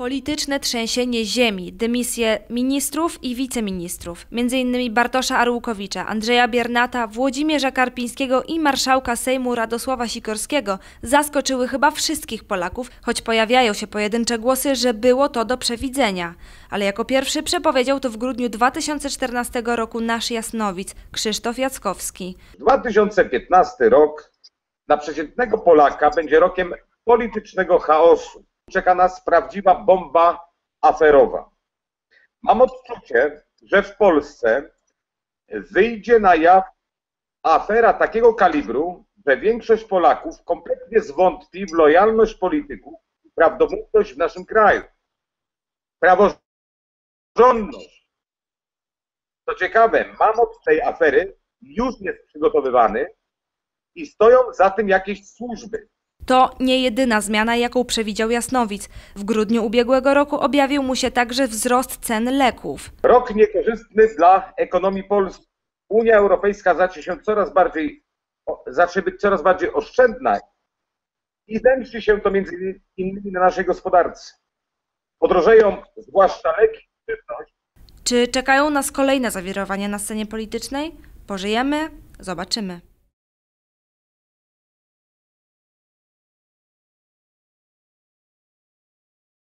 Polityczne trzęsienie ziemi, dymisje ministrów i wiceministrów, m.in. Bartosza Arłukowicza, Andrzeja Biernata, Włodzimierza Karpińskiego i marszałka Sejmu Radosława Sikorskiego zaskoczyły chyba wszystkich Polaków, choć pojawiają się pojedyncze głosy, że było to do przewidzenia. Ale jako pierwszy przepowiedział to w grudniu 2014 roku nasz jasnowic Krzysztof Jackowski. 2015 rok dla przeciętnego Polaka będzie rokiem politycznego chaosu. Czeka nas prawdziwa bomba aferowa. Mam odczucie, że w Polsce wyjdzie na jaw afera takiego kalibru, że większość Polaków kompletnie zwątpi w lojalność polityków i prawdomówność w naszym kraju. Praworządność. Co ciekawe, mamot tej afery już jest przygotowywany i stoją za tym jakieś służby. To nie jedyna zmiana, jaką przewidział Jasnowic. W grudniu ubiegłego roku objawił mu się także wzrost cen leków. Rok niekorzystny dla ekonomii Polski. Unia Europejska zacznie się coraz bardziej, zacznie być coraz bardziej oszczędna i zemści się to między innymi na naszej gospodarce. Podrożeją zwłaszcza leki, żywność, Czy czekają nas kolejne zawirowania na scenie politycznej? Pożyjemy, zobaczymy.